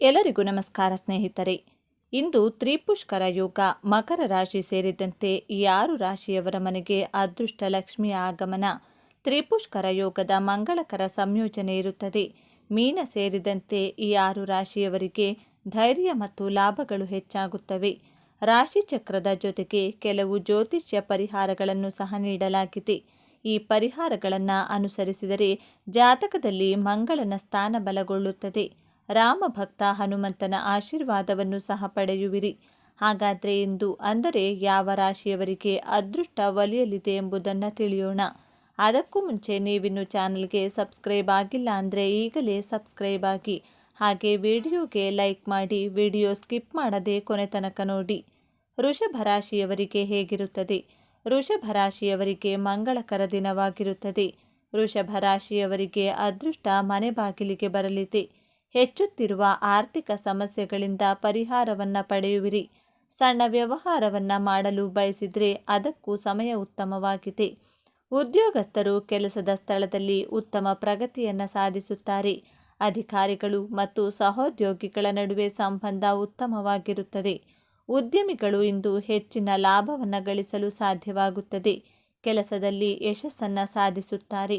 ಎಲ್ಲರಿಗೂ ನಮಸ್ಕಾರ ಸ್ನೇಹಿತರೆ. ಇಂದು ತ್ರಿಪುಷ್ಕರ ಯೋಗ ಮಕರ ರಾಶಿ ಸೇರಿದಂತೆ ಆರು ರಾಶಿಯವರ ಮನೆಗೆ ಅದೃಷ್ಟ ಲಕ್ಷ್ಮಿಯ ಆಗಮನ. ತ್ರಿಪುಷ್ಕರ ಯೋಗದ ಮಂಗಳಕರ ಸಂಯೋಜನೆ ಇರುತ್ತದೆ. ಮೀನ ಸೇರಿದಂತೆ ಈ ಆರು ರಾಶಿಯವರಿಗೆ ಧೈರ್ಯ ಮತ್ತು ಲಾಭಗಳು ಹೆಚ್ಚಾಗುತ್ತವೆ. ರಾಶಿ ಚಕ್ರದ ಜೊತೆಗೆ ಕೆಲವು ಜ್ಯೋತಿಷ್ಯ ಪರಿಹಾರಗಳನ್ನು ಸಹ ನೀಡಲಾಗಿದೆ. ಈ ಪರಿಹಾರಗಳನ್ನು ಅನುಸರಿಸಿದರೆ ಜಾತಕದಲ್ಲಿ ಮಂಗಳನ ಸ್ಥಾನ ಬಲಗೊಳ್ಳುತ್ತದೆ. ರಾಮಭಕ್ತ ಹನುಮಂತನ ಆಶೀರ್ವಾದವನ್ನು ಸಹ ಪಡೆಯುವಿರಿ. ಹಾಗಾದರೆ ಇಂದು ಅಂದರೆ ಯಾವ ರಾಶಿಯವರಿಗೆ ಅದೃಷ್ಟ ಒಲಿಯಲಿದೆ ಎಂಬುದನ್ನು ತಿಳಿಯೋಣ. ಅದಕ್ಕೂ ಮುಂಚೆ ನೀವಿನ್ನು ಚಾನಲ್ಗೆ ಸಬ್ಸ್ಕ್ರೈಬ್ ಆಗಿಲ್ಲ ಅಂದರೆ ಈಗಲೇ ಸಬ್ಸ್ಕ್ರೈಬ್ ಆಗಿ, ಹಾಗೆ ವಿಡಿಯೋಗೆ ಲೈಕ್ ಮಾಡಿ, ವಿಡಿಯೋ ಸ್ಕಿಪ್ ಮಾಡದೆ ಕೊನೆ ತನಕ ನೋಡಿ. ವೃಷಭ ರಾಶಿಯವರಿಗೆ ಹೇಗಿರುತ್ತದೆ? ವೃಷಭ ರಾಶಿಯವರಿಗೆ ಮಂಗಳಕರ ದಿನವಾಗಿರುತ್ತದೆ. ವೃಷಭ ರಾಶಿಯವರಿಗೆ ಅದೃಷ್ಟ ಮನೆ ಬಾಗಿಲಿಗೆ ಬರಲಿದೆ. ಹೆಚ್ಚುತ್ತಿರುವ ಆರ್ಥಿಕ ಸಮಸ್ಯೆಗಳಿಂದ ಪರಿಹಾರವನ್ನು ಪಡೆಯುವಿರಿ. ಸಣ್ಣ ವ್ಯವಹಾರವನ್ನು ಮಾಡಲು ಬಯಸಿದರೆ ಅದಕ್ಕೂ ಸಮಯ ಉತ್ತಮವಾಗಿದೆ. ಉದ್ಯೋಗಸ್ಥರು ಕೆಲಸದ ಸ್ಥಳದಲ್ಲಿ ಉತ್ತಮ ಪ್ರಗತಿಯನ್ನು ಸಾಧಿಸುತ್ತಾರೆ. ಅಧಿಕಾರಿಗಳು ಮತ್ತು ಸಹೋದ್ಯೋಗಿಗಳ ನಡುವೆ ಸಂಬಂಧ ಉತ್ತಮವಾಗಿರುತ್ತದೆ. ಉದ್ಯಮಿಗಳು ಇಂದು ಹೆಚ್ಚಿನ ಲಾಭವನ್ನು ಗಳಿಸಲು ಸಾಧ್ಯವಾಗುತ್ತದೆ. ಕೆಲಸದಲ್ಲಿ ಯಶಸ್ಸನ್ನು ಸಾಧಿಸುತ್ತಾರೆ.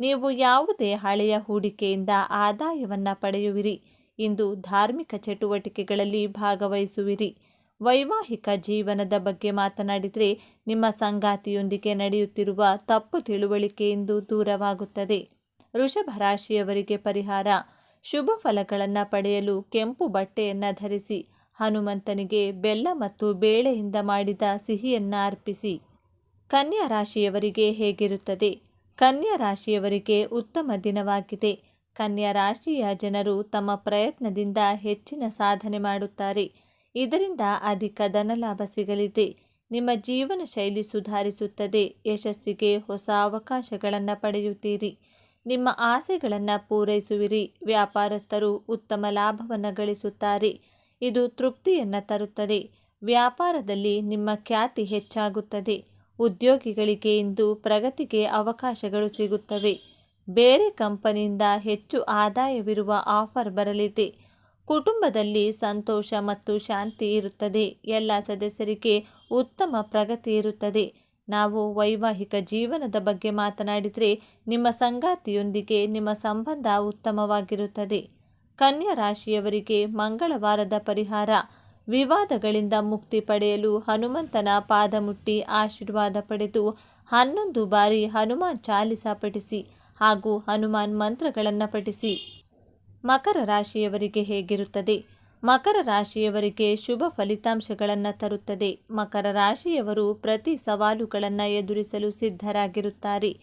ನೀವು ಯಾವುದೇ ಹಳೆಯ ಹೂಡಿಕೆಯಿಂದ ಆದಾಯವನ್ನು ಪಡೆಯುವಿರಿ. ಇಂದು ಧಾರ್ಮಿಕ ಚಟುವಟಿಕೆಗಳಲ್ಲಿ ಭಾಗವಹಿಸುವಿರಿ. ವೈವಾಹಿಕ ಜೀವನದ ಬಗ್ಗೆ ಮಾತನಾಡಿದರೆ ನಿಮ್ಮ ಸಂಗಾತಿಯೊಂದಿಗೆ ನಡೆಯುತ್ತಿರುವ ತಪ್ಪು ತಿಳುವಳಿಕೆಯಿಂದ ದೂರವಾಗುತ್ತದೆ. ವೃಷಭ ರಾಶಿಯವರಿಗೆ ಪರಿಹಾರ. ಶುಭ ಫಲಗಳನ್ನು ಪಡೆಯಲು ಕೆಂಪು ಬಟ್ಟೆಯನ್ನು ಧರಿಸಿ, ಹನುಮಂತನಿಗೆ ಬೆಲ್ಲ ಮತ್ತು ಬೇಳೆಯಿಂದ ಮಾಡಿದ ಸಿಹಿಯನ್ನು ಅರ್ಪಿಸಿ. ಕನ್ಯಾ ರಾಶಿಯವರಿಗೆ ಹೇಗಿರುತ್ತದೆ? ಕನ್ಯಾ ರಾಶಿಯವರಿಗೆ ಉತ್ತಮ ದಿನವಾಗಿದೆ. ಕನ್ಯಾ ರಾಶಿಯ ಜನರು ತಮ್ಮ ಪ್ರಯತ್ನದಿಂದ ಹೆಚ್ಚಿನ ಸಾಧನೆ ಮಾಡುತ್ತಾರೆ. ಇದರಿಂದ ಅಧಿಕ ಧನಲಾಭ ಸಿಗಲಿದೆ. ನಿಮ್ಮ ಜೀವನ ಶೈಲಿ ಸುಧಾರಿಸುತ್ತದೆ. ಯಶಸ್ಸಿಗೆ ಹೊಸ ಅವಕಾಶಗಳನ್ನು ಪಡೆಯುತ್ತೀರಿ. ನಿಮ್ಮ ಆಸೆಗಳನ್ನು ಪೂರೈಸುವಿರಿ. ವ್ಯಾಪಾರಸ್ಥರು ಉತ್ತಮ ಲಾಭವನ್ನು ಗಳಿಸುತ್ತಾರೆ. ಇದು ತೃಪ್ತಿಯನ್ನು ತರುತ್ತದೆ. ವ್ಯಾಪಾರದಲ್ಲಿ ನಿಮ್ಮ ಖ್ಯಾತಿ ಹೆಚ್ಚಾಗುತ್ತದೆ. ಉದ್ಯೋಗಿಗಳಿಗೆ ಇಂದು ಪ್ರಗತಿಗೆ ಅವಕಾಶಗಳು ಸಿಗುತ್ತವೆ. ಬೇರೆ ಕಂಪನಿಯಿಂದ ಹೆಚ್ಚು ಆದಾಯವಿರುವ ಆಫರ್ ಬರಲಿದೆ. ಕುಟುಂಬದಲ್ಲಿ ಸಂತೋಷ ಮತ್ತು ಶಾಂತಿ ಇರುತ್ತದೆ. ಎಲ್ಲ ಸದಸ್ಯರಿಗೆ ಉತ್ತಮ ಪ್ರಗತಿ ಇರುತ್ತದೆ. ನಾವು ವೈವಾಹಿಕ ಜೀವನದ ಬಗ್ಗೆ ಮಾತನಾಡಿದರೆ ನಿಮ್ಮ ಸಂಗಾತಿಯೊಂದಿಗೆ ನಿಮ್ಮ ಸಂಬಂಧ ಉತ್ತಮವಾಗಿರುತ್ತದೆ. ಕನ್ಯಾ ರಾಶಿಯವರಿಗೆ ಮಂಗಳವಾರದ ಪರಿಹಾರ. ವಿವಾದಗಳಿಂದ ಮುಕ್ತಿ ಪಡೆಯಲು ಹನುಮಂತನ ಪಾದ ಮುಟ್ಟಿ ಆಶೀರ್ವಾದ ಪಡೆದು ಹನ್ನೊಂದು ಬಾರಿ ಹನುಮಾನ್ ಚಾಲಿಸ ಪಠಿಸಿ ಹಾಗೂ ಹನುಮಾನ್ ಮಂತ್ರಗಳನ್ನು ಪಠಿಸಿ. ಮಕರ ರಾಶಿಯವರಿಗೆ ಹೇಗಿರುತ್ತದೆ? ಮಕರ ರಾಶಿಯವರಿಗೆ ಶುಭ ಫಲಿತಾಂಶಗಳನ್ನು ತರುತ್ತದೆ. ಮಕರ ರಾಶಿಯವರು ಪ್ರತಿ ಸವಾಲುಗಳನ್ನು ಎದುರಿಸಲು ಸಿದ್ಧರಾಗಿರುತ್ತಾರೆ.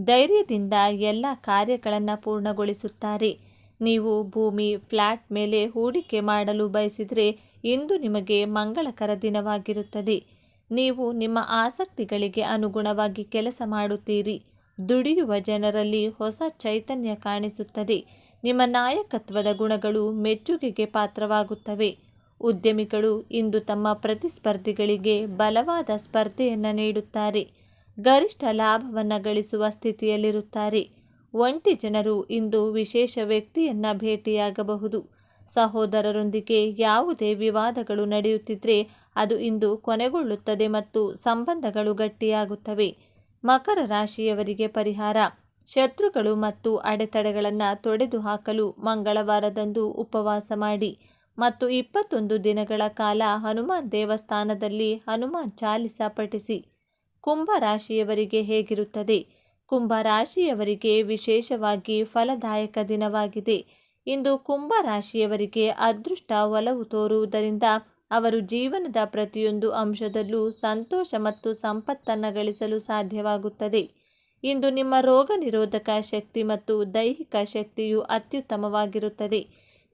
ಧೈರ್ಯದಿಂದ ಎಲ್ಲ ಕಾರ್ಯಗಳನ್ನು ಪೂರ್ಣಗೊಳಿಸುತ್ತಾರೆ. ನೀವು ಭೂಮಿ ಫ್ಲ್ಯಾಟ್ ಮೇಲೆ ಹೂಡಿಕೆ ಮಾಡಲು ಬಯಸಿದರೆ ಇಂದು ನಿಮಗೆ ಮಂಗಳಕರ ದಿನವಾಗಿರುತ್ತದೆ. ನೀವು ನಿಮ್ಮ ಆಸಕ್ತಿಗಳಿಗೆ ಅನುಗುಣವಾಗಿ ಕೆಲಸ ಮಾಡುತ್ತೀರಿ. ದುಡಿಯುವ ಜನರಲ್ಲಿ ಹೊಸ ಚೈತನ್ಯ ಕಾಣಿಸುತ್ತದೆ. ನಿಮ್ಮ ನಾಯಕತ್ವದ ಗುಣಗಳು ಮೆಚ್ಚುಗೆಗೆ ಪಾತ್ರವಾಗುತ್ತವೆ. ಉದ್ಯಮಿಗಳು ಇಂದು ತಮ್ಮ ಪ್ರತಿಸ್ಪರ್ಧಿಗಳಿಗೆ ಬಲವಾದ ಸ್ಪರ್ಧೆಯನ್ನು ನೀಡುತ್ತಾರೆ. ಗರಿಷ್ಠ ಲಾಭವನ್ನು ಗಳಿಸುವ ಸ್ಥಿತಿಯಲ್ಲಿರುತ್ತಾರೆ. ಒಂಟಿ ಜನರು ಇಂದು ವಿಶೇಷ ವ್ಯಕ್ತಿಯನ್ನು ಭೇಟಿಯಾಗಬಹುದು. ಸಹೋದರರೊಂದಿಗೆ ಯಾವುದೇ ವಿವಾದಗಳು ನಡೆಯುತ್ತಿದ್ದರೆ ಅದು ಇಂದು ಕೊನೆಗೊಳ್ಳುತ್ತದೆ ಮತ್ತು ಸಂಬಂಧಗಳು ಗಟ್ಟಿಯಾಗುತ್ತವೆ. ಮಕರ ರಾಶಿಯವರಿಗೆ ಪರಿಹಾರ. ಶತ್ರುಗಳು ಮತ್ತು ಅಡೆತಡೆಗಳನ್ನು ತೊಡೆದು ಹಾಕಲು ಮಂಗಳವಾರದಂದು ಉಪವಾಸ ಮಾಡಿ ಮತ್ತು ಇಪ್ಪತ್ತೊಂದು ದಿನಗಳ ಕಾಲ ಹನುಮಾನ್ ದೇವಸ್ಥಾನದಲ್ಲಿ ಹನುಮಾನ್ ಚಾಲಿಸ ಪಠಿಸಿ. ಕುಂಭ ರಾಶಿಯವರಿಗೆ ಹೇಗಿರುತ್ತದೆ? ಕುಂಭ ರಾಶಿಯವರಿಗೆ ವಿಶೇಷವಾಗಿ ಫಲದಾಯಕ ದಿನವಾಗಿದೆ. ಇಂದು ಕುಂಭ ರಾಶಿಯವರಿಗೆ ಅದೃಷ್ಟ ಒಲವು ತೋರುವುದರಿಂದ ಅವರು ಜೀವನದ ಪ್ರತಿಯೊಂದು ಅಂಶದಲ್ಲೂ ಸಂತೋಷ ಮತ್ತು ಸಂಪತ್ತನ್ನು ಗಳಿಸಲು ಸಾಧ್ಯವಾಗುತ್ತದೆ. ಇಂದು ನಿಮ್ಮ ರೋಗ ನಿರೋಧಕ ಶಕ್ತಿ ಮತ್ತು ದೈಹಿಕ ಶಕ್ತಿಯು ಅತ್ಯುತ್ತಮವಾಗಿರುತ್ತದೆ.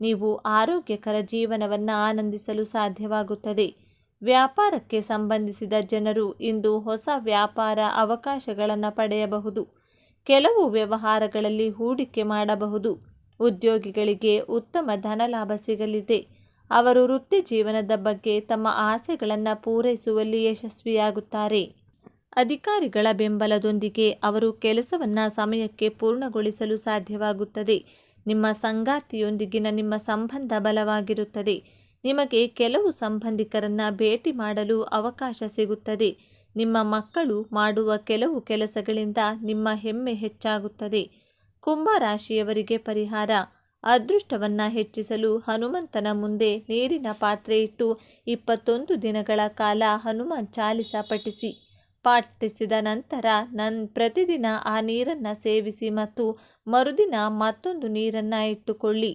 ನೀವು ಆರೋಗ್ಯಕರ ಜೀವನವನ್ನು ಆನಂದಿಸಲು ಸಾಧ್ಯವಾಗುತ್ತದೆ. ವ್ಯಾಪಾರಕ್ಕೆ ಸಂಬಂಧಿಸಿದ ಜನರು ಇಂದು ಹೊಸ ವ್ಯಾಪಾರ ಅವಕಾಶಗಳನ್ನು ಪಡೆಯಬಹುದು. ಕೆಲವು ವ್ಯವಹಾರಗಳಲ್ಲಿ ಹೂಡಿಕೆ ಮಾಡಬಹುದು. ಉದ್ಯೋಗಿಗಳಿಗೆ ಉತ್ತಮ ಧನಲಾಭ ಸಿಗಲಿದೆ. ಅವರು ವೃತ್ತಿ ಜೀವನದ ಬಗ್ಗೆ ತಮ್ಮ ಆಸೆಗಳನ್ನು ಪೂರೈಸುವಲ್ಲಿ ಯಶಸ್ವಿಯಾಗುತ್ತಾರೆ. ಅಧಿಕಾರಿಗಳ ಬೆಂಬಲದೊಂದಿಗೆ ಅವರು ಕೆಲಸವನ್ನು ಸಮಯಕ್ಕೆ ಪೂರ್ಣಗೊಳಿಸಲು ಸಾಧ್ಯವಾಗುತ್ತದೆ. ನಿಮ್ಮ ಸಂಗಾತಿಯೊಂದಿಗಿನ ನಿಮ್ಮ ಸಂಬಂಧ ಬಲವಾಗಿರುತ್ತದೆ. ನಿಮಗೆ ಕೆಲವು ಸಂಬಂಧಿಕರನ್ನ ಭೇಟಿ ಮಾಡಲು ಅವಕಾಶ ಸಿಗುತ್ತದೆ. ನಿಮ್ಮ ಮಕ್ಕಳು ಮಾಡುವ ಕೆಲವು ಕೆಲಸಗಳಿಂದ ನಿಮ್ಮ ಹೆಮ್ಮೆ ಹೆಚ್ಚಾಗುತ್ತದೆ. ಕುಂಭ ರಾಶಿಯವರಿಗೆ ಪರಿಹಾರ. ಅದೃಷ್ಟವನ್ನು ಹೆಚ್ಚಿಸಲು ಹನುಮಂತನ ಮುಂದೆ ನೀರಿನ ಪಾತ್ರೆ ಇಟ್ಟು ಇಪ್ಪತ್ತೊಂದು ದಿನಗಳ ಕಾಲ ಹನುಮಾನ್ ಚಾಲಿಸ ಪಠಿಸಿ. ಪಾಠಿಸಿದ ನಂತರ ನನ್ ಪ್ರತಿದಿನ ಆ ನೀರನ್ನು ಸೇವಿಸಿ ಮತ್ತು ಮರುದಿನ ಮತ್ತೊಂದು ನೀರನ್ನು ಇಟ್ಟುಕೊಳ್ಳಿ.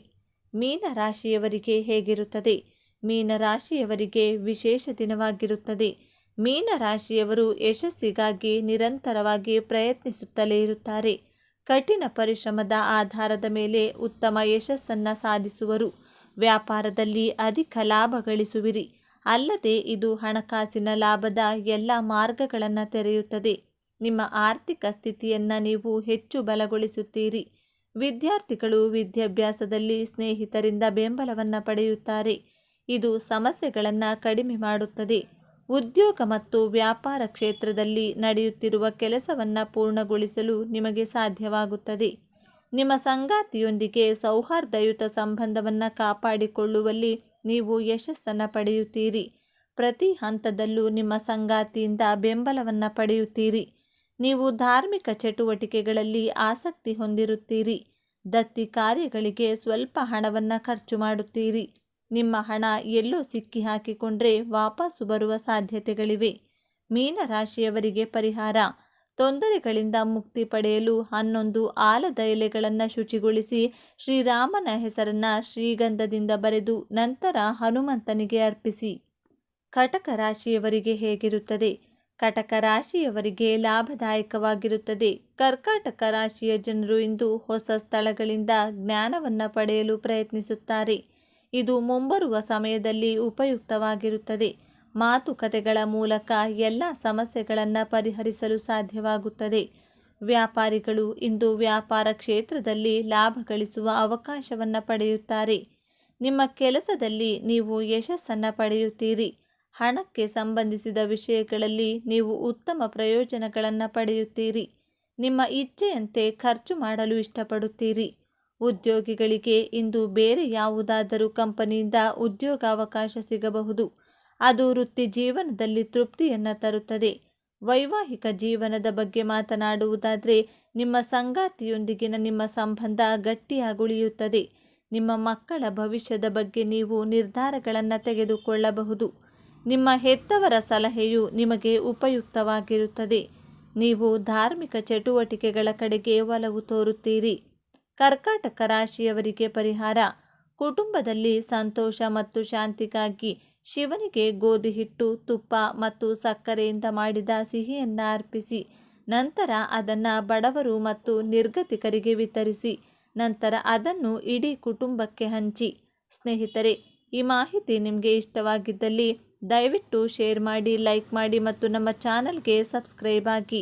ಮೀನ ರಾಶಿಯವರಿಗೆ ಹೇಗಿರುತ್ತದೆ? ಮೀನ ರಾಶಿಯವರಿಗೆ ವಿಶೇಷ ದಿನವಾಗಿರುತ್ತದೆ. ಮೀನ ರಾಶಿಯವರು ಯಶಸ್ಸಿಗಾಗಿ ನಿರಂತರವಾಗಿ ಪ್ರಯತ್ನಿಸುತ್ತಲೇ ಇರುತ್ತಾರೆ. ಕಠಿಣ ಪರಿಶ್ರಮದ ಆಧಾರದ ಮೇಲೆ ಉತ್ತಮ ಯಶಸ್ಸನ್ನು ಸಾಧಿಸುವರು. ವ್ಯಾಪಾರದಲ್ಲಿ ಅಧಿಕ ಲಾಭ ಗಳಿಸುವಿರಿ. ಅಲ್ಲದೆ ಇದು ಹಣಕಾಸಿನ ಲಾಭದ ಎಲ್ಲ ಮಾರ್ಗಗಳನ್ನು ತೆರೆಯುತ್ತದೆ. ನಿಮ್ಮ ಆರ್ಥಿಕ ಸ್ಥಿತಿಯನ್ನು ನೀವು ಹೆಚ್ಚು ಬಲಗೊಳಿಸುತ್ತೀರಿ. ವಿದ್ಯಾರ್ಥಿಗಳು ವಿದ್ಯಾಭ್ಯಾಸದಲ್ಲಿ ಸ್ನೇಹಿತರಿಂದ ಬೆಂಬಲವನ್ನು ಪಡೆಯುತ್ತಾರೆ. ಇದು ಸಮಸ್ಯೆಗಳನ್ನು ಕಡಿಮೆ ಮಾಡುತ್ತದೆ. ಉದ್ಯೋಗ ಮತ್ತು ವ್ಯಾಪಾರ ಕ್ಷೇತ್ರದಲ್ಲಿ ನಡೆಯುತ್ತಿರುವ ಕೆಲಸವನ್ನು ಪೂರ್ಣಗೊಳಿಸಲು ನಿಮಗೆ ಸಾಧ್ಯವಾಗುತ್ತದೆ. ನಿಮ್ಮ ಸಂಗಾತಿಯೊಂದಿಗೆ ಸೌಹಾರ್ದಯುತ ಸಂಬಂಧವನ್ನು ಕಾಪಾಡಿಕೊಳ್ಳುವಲ್ಲಿ ನೀವು ಯಶಸ್ಸನ್ನು ಪಡೆಯುತ್ತೀರಿ. ಪ್ರತಿ ಹಂತದಲ್ಲೂ ನಿಮ್ಮ ಸಂಗಾತಿಯಿಂದ ಬೆಂಬಲವನ್ನು ಪಡೆಯುತ್ತೀರಿ. ನೀವು ಧಾರ್ಮಿಕ ಚಟುವಟಿಕೆಗಳಲ್ಲಿ ಆಸಕ್ತಿ ಹೊಂದಿರುತ್ತೀರಿ. ದತ್ತಿ ಕಾರ್ಯಗಳಿಗೆ ಸ್ವಲ್ಪ ಹಣವನ್ನು ಖರ್ಚು ಮಾಡುತ್ತೀರಿ. ನಿಮ್ಮ ಹಣ ಎಲ್ಲೋ ಸಿಕ್ಕಿ ಹಾಕಿಕೊಂಡ್ರೆ ವಾಪಸ್ಸು ಬರುವ ಸಾಧ್ಯತೆಗಳಿವೆ. ಮೀನರಾಶಿಯವರಿಗೆ ಪರಿಹಾರ. ತೊಂದರೆಗಳಿಂದ ಮುಕ್ತಿ ಪಡೆಯಲು ಹನ್ನೊಂದು ಆಲದ ಎಲೆಗಳನ್ನು ಶುಚಿಗೊಳಿಸಿ ಶ್ರೀರಾಮನ ಹೆಸರನ್ನು ಶ್ರೀಗಂಧದಿಂದ ಬರೆದು ನಂತರ ಹನುಮಂತನಿಗೆ ಅರ್ಪಿಸಿ. ಕಟಕ ರಾಶಿಯವರಿಗೆ ಹೇಗಿರುತ್ತದೆ? ಕಟಕ ರಾಶಿಯವರಿಗೆ ಲಾಭದಾಯಕವಾಗಿರುತ್ತದೆ. ಕರ್ಕಾಟಕ ರಾಶಿಯ ಜನರು ಇಂದು ಹೊಸ ಸ್ಥಳಗಳಿಂದ ಜ್ಞಾನವನ್ನು ಪಡೆಯಲು ಪ್ರಯತ್ನಿಸುತ್ತಾರೆ. ಇದು ಮುಂಬರುವ ಸಮಯದಲ್ಲಿ ಉಪಯುಕ್ತವಾಗಿರುತ್ತದೆ. ಮಾತುಕತೆಗಳ ಮೂಲಕ ಎಲ್ಲ ಸಮಸ್ಯೆಗಳನ್ನು ಪರಿಹರಿಸಲು ಸಾಧ್ಯವಾಗುತ್ತದೆ. ವ್ಯಾಪಾರಿಗಳು ಇಂದು ವ್ಯಾಪಾರ ಕ್ಷೇತ್ರದಲ್ಲಿ ಲಾಭ ಗಳಿಸುವ ಅವಕಾಶವನ್ನು ಪಡೆಯುತ್ತಾರೆ. ನಿಮ್ಮ ಕೆಲಸದಲ್ಲಿ ನೀವು ಯಶಸ್ಸನ್ನು ಪಡೆಯುತ್ತೀರಿ. ಹಣಕ್ಕೆ ಸಂಬಂಧಿಸಿದ ವಿಷಯಗಳಲ್ಲಿ ನೀವು ಉತ್ತಮ ಪ್ರಯೋಜನಗಳನ್ನು ಪಡೆಯುತ್ತೀರಿ. ನಿಮ್ಮ ಇಚ್ಛೆಯಂತೆ ಖರ್ಚು ಮಾಡಲು ಇಷ್ಟಪಡುತ್ತೀರಿ. ಉದ್ಯೋಗಿಗಳಿಗೆ ಇಂದು ಬೇರೆ ಯಾವುದಾದರೂ ಕಂಪನಿಯಿಂದ ಉದ್ಯೋಗಾವಕಾಶ ಸಿಗಬಹುದು. ಅದು ವೃತ್ತಿ ಜೀವನದಲ್ಲಿ ತೃಪ್ತಿಯನ್ನು ತರುತ್ತದೆ. ವೈವಾಹಿಕ ಜೀವನದ ಬಗ್ಗೆ ಮಾತನಾಡುವುದಾದರೆ, ನಿಮ್ಮ ಸಂಗಾತಿಯೊಂದಿಗಿನ ನಿಮ್ಮ ಸಂಬಂಧ ಗಟ್ಟಿಯಾಗುಳಿಯುತ್ತದೆ ನಿಮ್ಮ ಮಕ್ಕಳ ಭವಿಷ್ಯದ ಬಗ್ಗೆ ನೀವು ನಿರ್ಧಾರಗಳನ್ನು ತೆಗೆದುಕೊಳ್ಳಬಹುದು. ನಿಮ್ಮ ಹೆತ್ತವರ ಸಲಹೆಯು ನಿಮಗೆ ಉಪಯುಕ್ತವಾಗಿರುತ್ತದೆ. ನೀವು ಧಾರ್ಮಿಕ ಚಟುವಟಿಕೆಗಳ ಕಡೆಗೆ ಒಲವು ತೋರುತ್ತೀರಿ. ಕರ್ಕಾಟಕ ರಾಶಿಯವರಿಗೆ ಪರಿಹಾರ. ಕುಟುಂಬದಲ್ಲಿ ಸಂತೋಷ ಮತ್ತು ಶಾಂತಿಗಾಗಿ ಶಿವನಿಗೆ ಗೋಧಿ ಹಿಟ್ಟು, ತುಪ್ಪ ಮತ್ತು ಸಕ್ಕರೆಯಿಂದ ಮಾಡಿದ ಸಿಹಿಯನ್ನು ಅರ್ಪಿಸಿ. ನಂತರ ಅದನ್ನು ಬಡವರು ಮತ್ತು ನಿರ್ಗತಿಕರಿಗೆ ವಿತರಿಸಿ. ನಂತರ ಅದನ್ನು ಇಡೀ ಕುಟುಂಬಕ್ಕೆ ಹಂಚಿ. ಸ್ನೇಹಿತರೆ, ಈ ಮಾಹಿತಿ ನಿಮಗೆ ಇಷ್ಟವಾಗಿದ್ದಲ್ಲಿ ದಯವಿಟ್ಟು ಶೇರ್ ಮಾಡಿ, ಲೈಕ್ ಮಾಡಿ ಮತ್ತು ನಮ್ಮ ಚಾನಲ್ಗೆ ಸಬ್ಸ್ಕ್ರೈಬ್ ಆಗಿ.